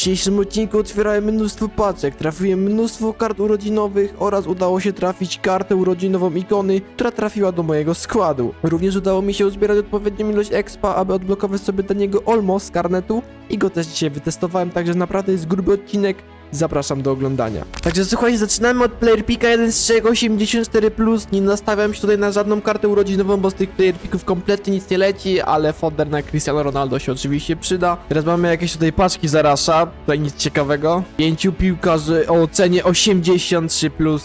dzisiejszym odcinku otwierałem mnóstwo paczek, trafiłem mnóstwo kart urodzinowych oraz udało się trafić kartę urodzinową ikony, która trafiła do mojego składu. Również udało mi się uzbierać odpowiednią ilość expa, aby odblokować sobie dla niego Olmo z karnetu i go też dzisiaj wytestowałem, także naprawdę jest gruby odcinek. Zapraszam do oglądania. Także słuchajcie, zaczynamy od Player Pika 1 z 384+. Nie nastawiam się tutaj na żadną kartę urodzinową, bo z tych Player Pików kompletnie nic nie leci, ale fodder na Cristiano Ronaldo się oczywiście przyda. Teraz mamy jakieś tutaj paczki zarasza, tutaj nic ciekawego. Pięciu piłkarzy o ocenie 83+,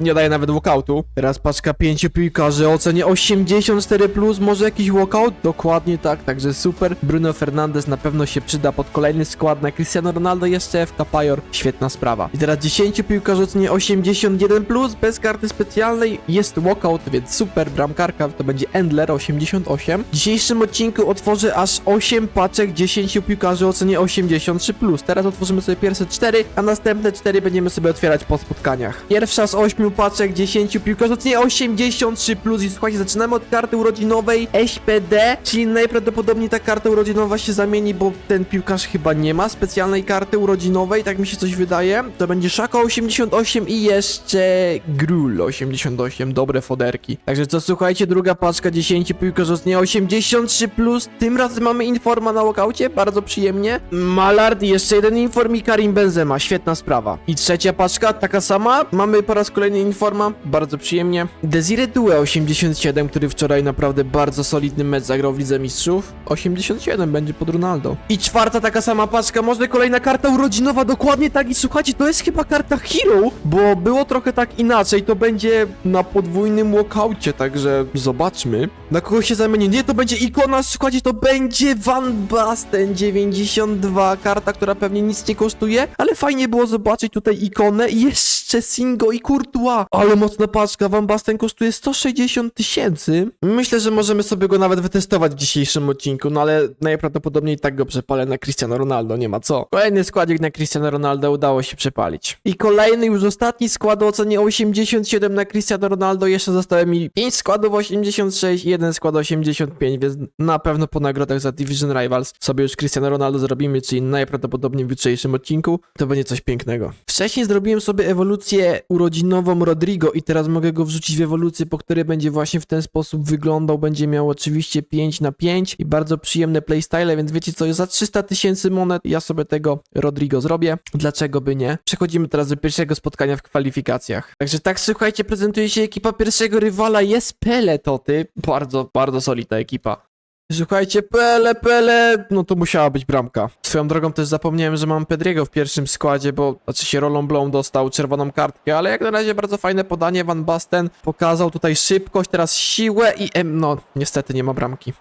nie daje nawet walkoutu. Teraz paczka pięciu piłkarzy o ocenie 84+, może jakiś walkout? Dokładnie tak, także super. Bruno Fernandes na pewno się przyda pod kolejny skład na Cristiano Ronaldo jeszcze FK Pajor, świetna sprawa. I teraz 10 piłkarzy o cenie 81+, bez karty specjalnej, jest walkout, więc super, bramkarka to będzie Endler 88. W dzisiejszym odcinku otworzę aż 8 paczek 10 piłkarzy o cenie 83+. Teraz otworzymy sobie pierwsze 4, a następne 4 będziemy sobie otwierać po spotkaniach. Pierwsza z 8 paczek 10 piłkarzy o cenie 83+. I słuchajcie, zaczynamy od karty urodzinowej SPD, czyli najprawdopodobniej ta karta urodzinowa się zamieni, bo ten piłkarz chyba nie ma specjalnej karty urodzinowej, tak mi się coś wydaje. To będzie Szaka 88 i jeszcze Grul 88, dobre foderki. Także co, słuchajcie, druga paczka 10 piłkarzy z nie 83+, plus. tym razem mamy informa na walkaucie, bardzo przyjemnie. Malard jeszcze jeden inform i Karim Benzema, świetna sprawa. I trzecia paczka, taka sama, mamy po raz kolejny informa, bardzo przyjemnie. Desire Due 87, który wczoraj naprawdę bardzo solidny mecz zagrał w Lidze Mistrzów. 87 będzie pod Ronaldo. I czwarta taka sama paczka, może kolejna karta urodzinowa, dokładnie tak i słuchajcie, to jest chyba karta Hero, bo było trochę tak inaczej, to będzie na podwójnym walkaucie, także zobaczmy. Na kogo się zamieni? Nie, to będzie ikona, słuchajcie, to będzie Van Basten 92, karta, która pewnie nic nie kosztuje, ale fajnie było zobaczyć tutaj ikonę i jeszcze Singo i Courtois. Ale mocna paczka, Van Basten kosztuje 160 tysięcy. Myślę, że możemy sobie go nawet wytestować w dzisiejszym odcinku, no ale najprawdopodobniej tak go przepalę na Cristiano Ronaldo, nie ma co. Kolejny składnik na Cristiano Ronaldo udało się przepalić. I kolejny, już ostatni skład o ocenie 87 na Cristiano Ronaldo, jeszcze zostało mi 5 składów 86 i jeden skład 85, więc na pewno po nagrodach za Division Rivals sobie już Cristiano Ronaldo zrobimy, czyli najprawdopodobniej w jutrzejszym odcinku. To będzie coś pięknego. Wcześniej zrobiłem sobie ewolucję urodzinową Rodrigo i teraz mogę go wrzucić w ewolucję, po której będzie właśnie w ten sposób wyglądał. Będzie miał oczywiście 5 na 5 i bardzo przyjemne playstyle, więc wiecie co, za 300 tysięcy monet ja sobie tego Rodrigo zrobię. Dlaczego by nie? Przechodzimy teraz do pierwszego spotkania w kwalifikacjach. Także tak, słuchajcie, prezentuje się ekipa pierwszego rywala, jest Pele Toty. Bardzo, bardzo solidna ekipa. Słuchajcie, Pele, Pele, no to musiała być bramka. Swoją drogą też zapomniałem, że mam Pedriego w pierwszym składzie, bo znaczy się Rolą Blom dostał czerwoną kartkę, ale jak na razie bardzo fajne podanie. Van Basten pokazał tutaj szybkość, teraz siłę i em, no niestety nie ma bramki.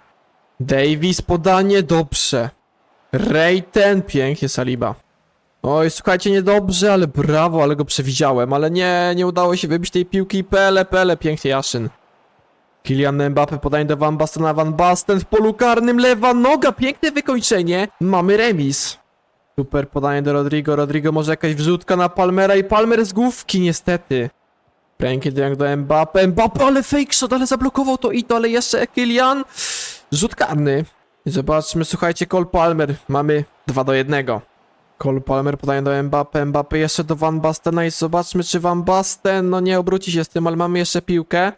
Davis podanie, dobrze. Rejten, pięknie Saliba. Oj, słuchajcie, niedobrze, ale brawo, ale go przewidziałem, ale nie, nie udało się wybić tej piłki. Pele, Pele, pięknie Jaszyn. Kylian Mbappe podaje do Van Bastena, Van Basten w polu karnym, lewa noga, piękne wykończenie. Mamy remis. Super podanie do Rodrigo, Rodrigo może jakaś wrzutka na Palmera i Palmer z główki niestety. Ręki do do Mbappe, Mbappe, ale fake shot, ale zablokował to i to, ale jeszcze Kylian. Rzut karny. Zobaczmy, słuchajcie, Cole Palmer, mamy 2 do 1. Cole Palmer podaje do Mbappe, Mbappe jeszcze do Van Bastena i zobaczmy, czy Van Basten, no nie obróci się z tym, ale mamy jeszcze piłkę.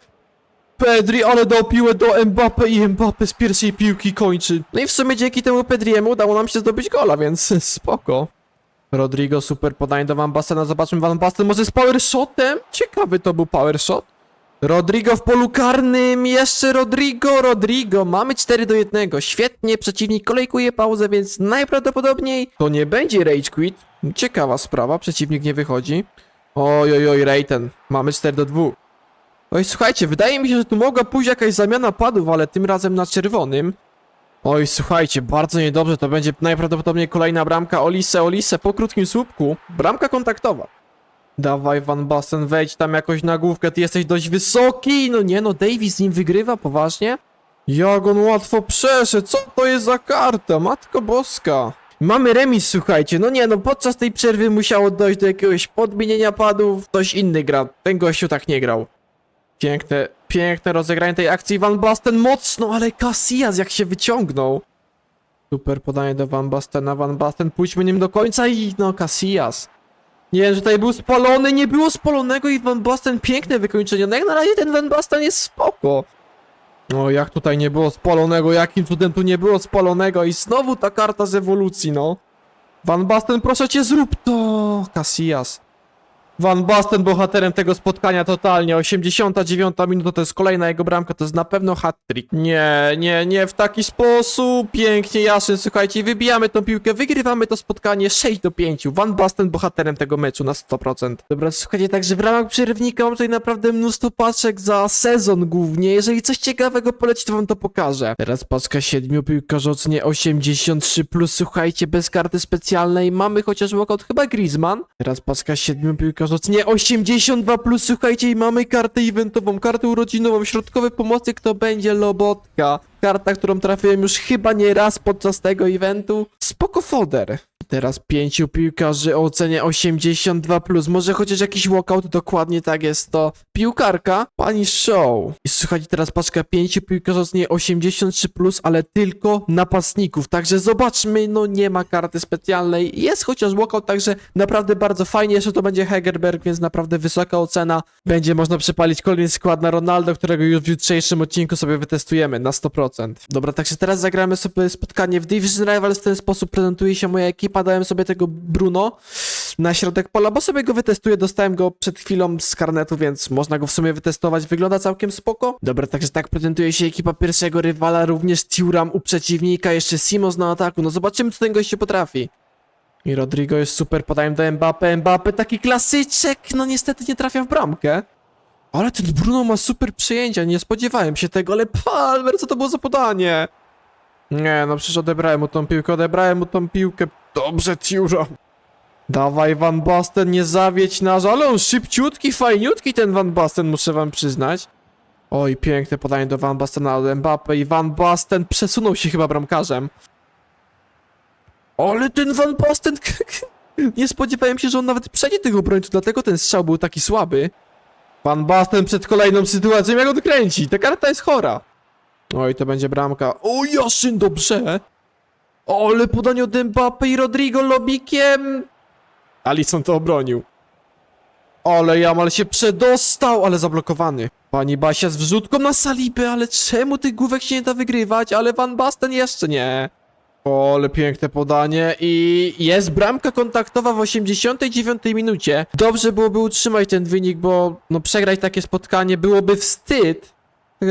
Pedri, ale dał piłę do Mbappe i Mbappe z pierwszej piłki kończy. No i w sumie dzięki temu Pedriemu udało nam się zdobyć gola, więc spoko. Rodrigo, super podanie do Van Bastena, zobaczmy Van Basten może z power shotem? Ciekawy to był power shot. Rodrigo w polu karnym, jeszcze Rodrigo, Rodrigo, mamy 4 do 1, świetnie, przeciwnik kolejkuje pauzę, więc najprawdopodobniej to nie będzie rage quit. Ciekawa sprawa, przeciwnik nie wychodzi. Oj, oj, oj, Rejten, mamy 4 do 2. Oj, słuchajcie, wydaje mi się, że tu mogła pójść jakaś zamiana padów, ale tym razem na czerwonym. Oj, słuchajcie, bardzo niedobrze, to będzie najprawdopodobniej kolejna bramka Olise, Olise po krótkim słupku. Bramka kontaktowa. Dawaj Van Basten, wejdź tam jakoś na główkę, ty jesteś dość wysoki. No nie no, Davis z nim wygrywa, poważnie? Jak on łatwo przeszedł, co to jest za karta, matko boska. Mamy remis, słuchajcie, no nie no, podczas tej przerwy musiało dojść do jakiegoś podmienienia padów, ktoś inny gra, ten gościu tak nie grał. Piękne, piękne rozegranie tej akcji, Van Basten mocno, ale Casillas jak się wyciągnął. Super podanie do Van Bastena, Van Basten, pójdźmy nim do końca i no Casillas. Nie wiem, że tutaj był spalony, nie było spalonego i Van Basten piękne wykończenie. No jak na razie ten Van Basten jest spoko. No jak tutaj nie było spalonego, jakim cudem tu nie było spalonego i znowu ta karta z ewolucji, no. Van Basten, proszę cię, zrób to! Casillas. Van Basten bohaterem tego spotkania totalnie. 89 minuta to jest kolejna jego bramka, to jest na pewno hat-trick. Nie, nie, nie w taki sposób. Pięknie, Jaszyn, słuchajcie, wybijamy tą piłkę, wygrywamy to spotkanie 6 do 5. Van Basten bohaterem tego meczu na 100%. Dobra, słuchajcie, także w ramach przerywnika mam tutaj naprawdę mnóstwo paczek za sezon głównie. Jeżeli coś ciekawego poleci, to wam to pokażę. Teraz paczka 7 piłkarzy ocenie 83+, plus, słuchajcie, bez karty specjalnej. Mamy chociaż walkout chyba Griezmann. Teraz paczka 7 piłkarzy ocenie 82+, plus, słuchajcie, i mamy kartę eventową, kartę urodzinową, środkowy pomocnik to będzie Lobotka. Karta, którą trafiłem już chyba nie raz podczas tego eventu. Spoko foder. Teraz pięciu piłkarzy o ocenie 82+, plus. może chociaż jakiś walkout, dokładnie tak jest to. Piłkarka, pani show. I słuchajcie, teraz paczka pięciu piłkarzy o ocenie 83+, plus, ale tylko napastników, także zobaczmy, no nie ma karty specjalnej, jest chociaż walkout, także naprawdę bardzo fajnie, jeszcze to będzie Hegerberg, więc naprawdę wysoka ocena. Będzie można przepalić kolejny skład na Ronaldo, którego już w jutrzejszym odcinku sobie wytestujemy na 100%. Dobra, także teraz zagramy sobie spotkanie w Division Rivals, w ten sposób prezentuje się moja ekipa, dałem sobie tego Bruno na środek pola, bo sobie go wytestuję, dostałem go przed chwilą z karnetu, więc można go w sumie wytestować, wygląda całkiem spoko. Dobra, także tak prezentuje się ekipa pierwszego rywala, również Tiuram u przeciwnika, jeszcze Simos na ataku, no zobaczymy co ten gość się potrafi. I Rodrigo jest super, podaję do Mbappe, Mbappe taki klasyczek, no niestety nie trafia w bramkę. Ale ten Bruno ma super przyjęcia, nie spodziewałem się tego, ale Palmer, co to było za podanie? Nie, no przecież odebrałem mu tą piłkę, odebrałem mu tą piłkę. Dobrze, Tiura. Dawaj, Van Basten, nie zawiedź nas, ale on szybciutki, fajniutki ten Van Basten, muszę wam przyznać. Oj, piękne podanie do Van Bastena od Mbappe i Van Basten przesunął się chyba bramkarzem. Ale ten Van Basten... nie spodziewałem się, że on nawet przejdzie tych obrońców, dlatego ten strzał był taki słaby. Van Basten przed kolejną sytuacją, jak odkręci. Ta karta jest chora. Oj, to będzie bramka. O, Jaszyn, dobrze. Ale podanie od Mbappe i Rodrigo lobikiem. Alisson to obronił. Ale Jamal się przedostał, ale zablokowany. Pani Basia z wrzutką na Salibę, ale czemu tych główek się nie da wygrywać? Ale Van Basten jeszcze nie. O, ale piękne podanie i jest bramka kontaktowa w 89 minucie. Dobrze byłoby utrzymać ten wynik, bo no przegrać takie spotkanie byłoby wstyd.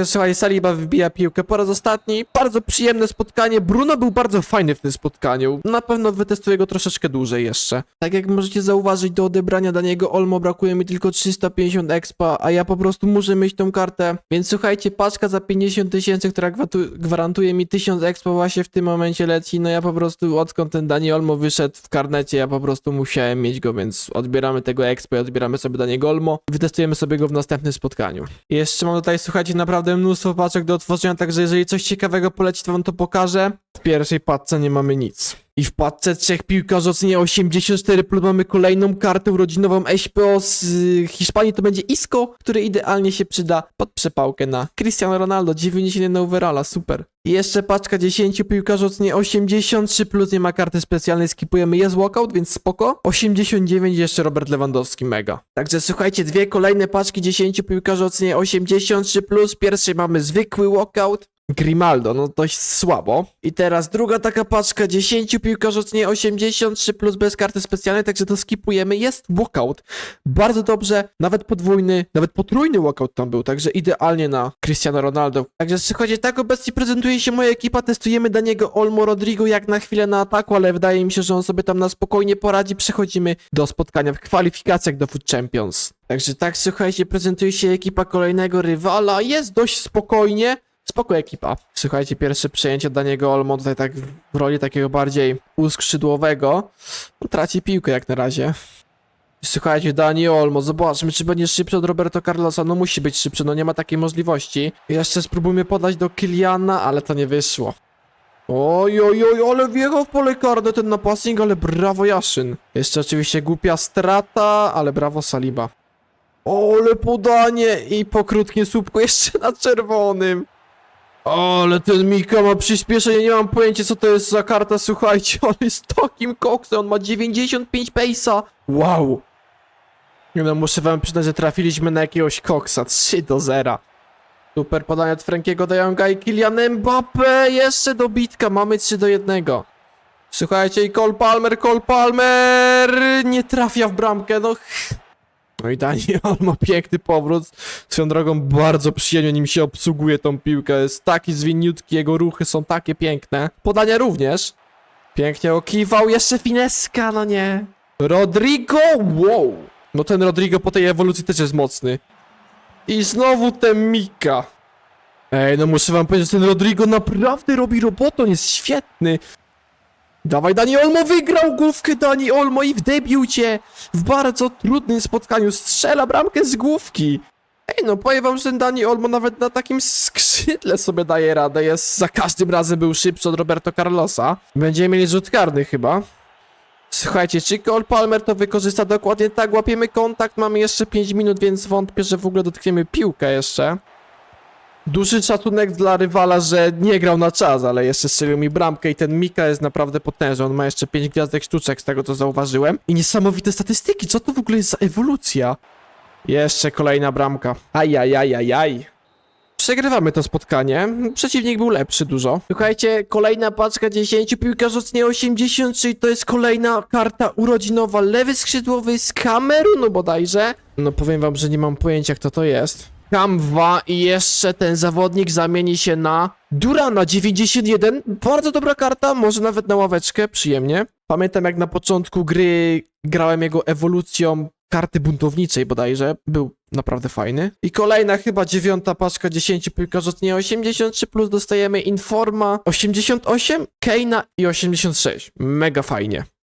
Słuchaj, Saliba wybija piłkę po raz ostatni. Bardzo przyjemne spotkanie. Bruno był bardzo fajny w tym spotkaniu. Na pewno wytestuję go troszeczkę dłużej jeszcze. Tak jak możecie zauważyć, do odebrania Daniego Olmo brakuje mi tylko 350 expa, a ja po prostu muszę mieć tą kartę. Więc słuchajcie, paczka za 50 tysięcy, która gwarantuje mi 1000 expa właśnie w tym momencie leci. No ja po prostu odkąd ten Dani Olmo wyszedł w karnecie, ja po prostu musiałem mieć go, więc odbieramy tego expa i odbieramy sobie Daniego Olmo. Wytestujemy sobie go w następnym spotkaniu. Jeszcze mam tutaj, słuchajcie, naprawdę mnóstwo paczek do otworzenia, także jeżeli coś ciekawego poleci, to wam to pokażę. W pierwszej paczce nie mamy nic. I w paczce trzech piłkarzy ocenie 84 plus mamy kolejną kartę urodzinową SPO z y, Hiszpanii, to będzie Isco, który idealnie się przyda pod przepałkę na Cristiano Ronaldo, 91 overalla, super. I jeszcze paczka 10 piłkarzy ocenie 83 plus nie ma karty specjalnej, skipujemy jest walkout, więc spoko. 89 jeszcze Robert Lewandowski, mega. Także słuchajcie, dwie kolejne paczki 10 piłkarzy ocenie 83 plus, pierwszej mamy zwykły walkout, Grimaldo, no dość słabo. I teraz druga taka paczka, 10 piłkarzy ocenie 83 plus bez karty specjalnej, także to skipujemy. Jest walkout. Bardzo dobrze, nawet podwójny, nawet potrójny walkout tam był, także idealnie na Cristiano Ronaldo. Także słuchajcie, tak obecnie prezentuje się moja ekipa, testujemy Daniego Olmo Rodrigo jak na chwilę na ataku, ale wydaje mi się, że on sobie tam na spokojnie poradzi. Przechodzimy do spotkania w kwalifikacjach do Food Champions. Także tak, słuchajcie, prezentuje się ekipa kolejnego rywala, jest dość spokojnie. Spoko ekipa. Słuchajcie, pierwsze przejęcie Daniego Olmo tutaj tak w roli takiego bardziej półskrzydłowego. No, traci piłkę jak na razie. Słuchajcie, Dani Olmo, zobaczmy, czy będzie szybszy od Roberto Carlosa. No musi być szybszy, no nie ma takiej możliwości. Jeszcze spróbujmy podać do Kiliana, ale to nie wyszło. Oj, oj, oj, ale wjechał w pole karne ten napastnik, ale brawo Jaszyn. Jeszcze oczywiście głupia strata, ale brawo Saliba. Ale podanie i po krótkim słupku jeszcze na czerwonym. O, ale ten Mika ma przyspieszenie, nie mam pojęcia co to jest za karta, słuchajcie, on jest takim koksem, on ma 95 pace'a. Wow. No muszę wam przyznać, że trafiliśmy na jakiegoś koksa, 3 do 0. Super podanie od Frankiego de Jonga i Kylian Mbappe, jeszcze dobitka, mamy 3 do 1. Słuchajcie, i Cole Palmer, Cole Palmer nie trafia w bramkę, no. No i Daniel ma piękny powrót. Swoją drogą bardzo przyjemnie nim się obsługuje tą piłkę. Jest taki zwiniutki, jego ruchy są takie piękne. Podania również. Pięknie okiwał, jeszcze fineska, no nie. Rodrigo, wow. No ten Rodrigo po tej ewolucji też jest mocny. I znowu ten Mika. Ej, no muszę wam powiedzieć, że ten Rodrigo naprawdę robi robotę, on jest świetny. Dawaj, Dani Olmo wygrał główkę Dani Olmo i w debiucie w bardzo trudnym spotkaniu strzela bramkę z główki. Ej, no powiem wam, że Dani Olmo nawet na takim skrzydle sobie daje radę. Jest za każdym razem był szybszy od Roberto Carlosa. Będziemy mieli rzut karny chyba. Słuchajcie, czy Cole Palmer to wykorzysta dokładnie tak? Łapiemy kontakt, mamy jeszcze 5 minut, więc wątpię, że w ogóle dotkniemy piłkę jeszcze. Duży szacunek dla rywala, że nie grał na czas, ale jeszcze strzelił mi bramkę i ten Mika jest naprawdę potężny. On ma jeszcze 5 gwiazdek sztuczek z tego co zauważyłem. I niesamowite statystyki, co to w ogóle jest za ewolucja? Jeszcze kolejna bramka. Ajajajajaj. Przegrywamy to spotkanie. Przeciwnik był lepszy dużo. Słuchajcie, kolejna paczka 10, piłka rzucnie 80, czyli to jest kolejna karta urodzinowa. Lewy skrzydłowy z Kamerunu bodajże. No powiem wam, że nie mam pojęcia kto to jest. Kamwa i jeszcze ten zawodnik zamieni się na Durana 91. Bardzo dobra karta, może nawet na ławeczkę, przyjemnie. Pamiętam jak na początku gry grałem jego ewolucją karty buntowniczej bodajże. Był naprawdę fajny. I kolejna chyba dziewiąta paczka 10 piłka rzutnie 83 plus dostajemy Informa 88, Keina i 86. Mega fajnie.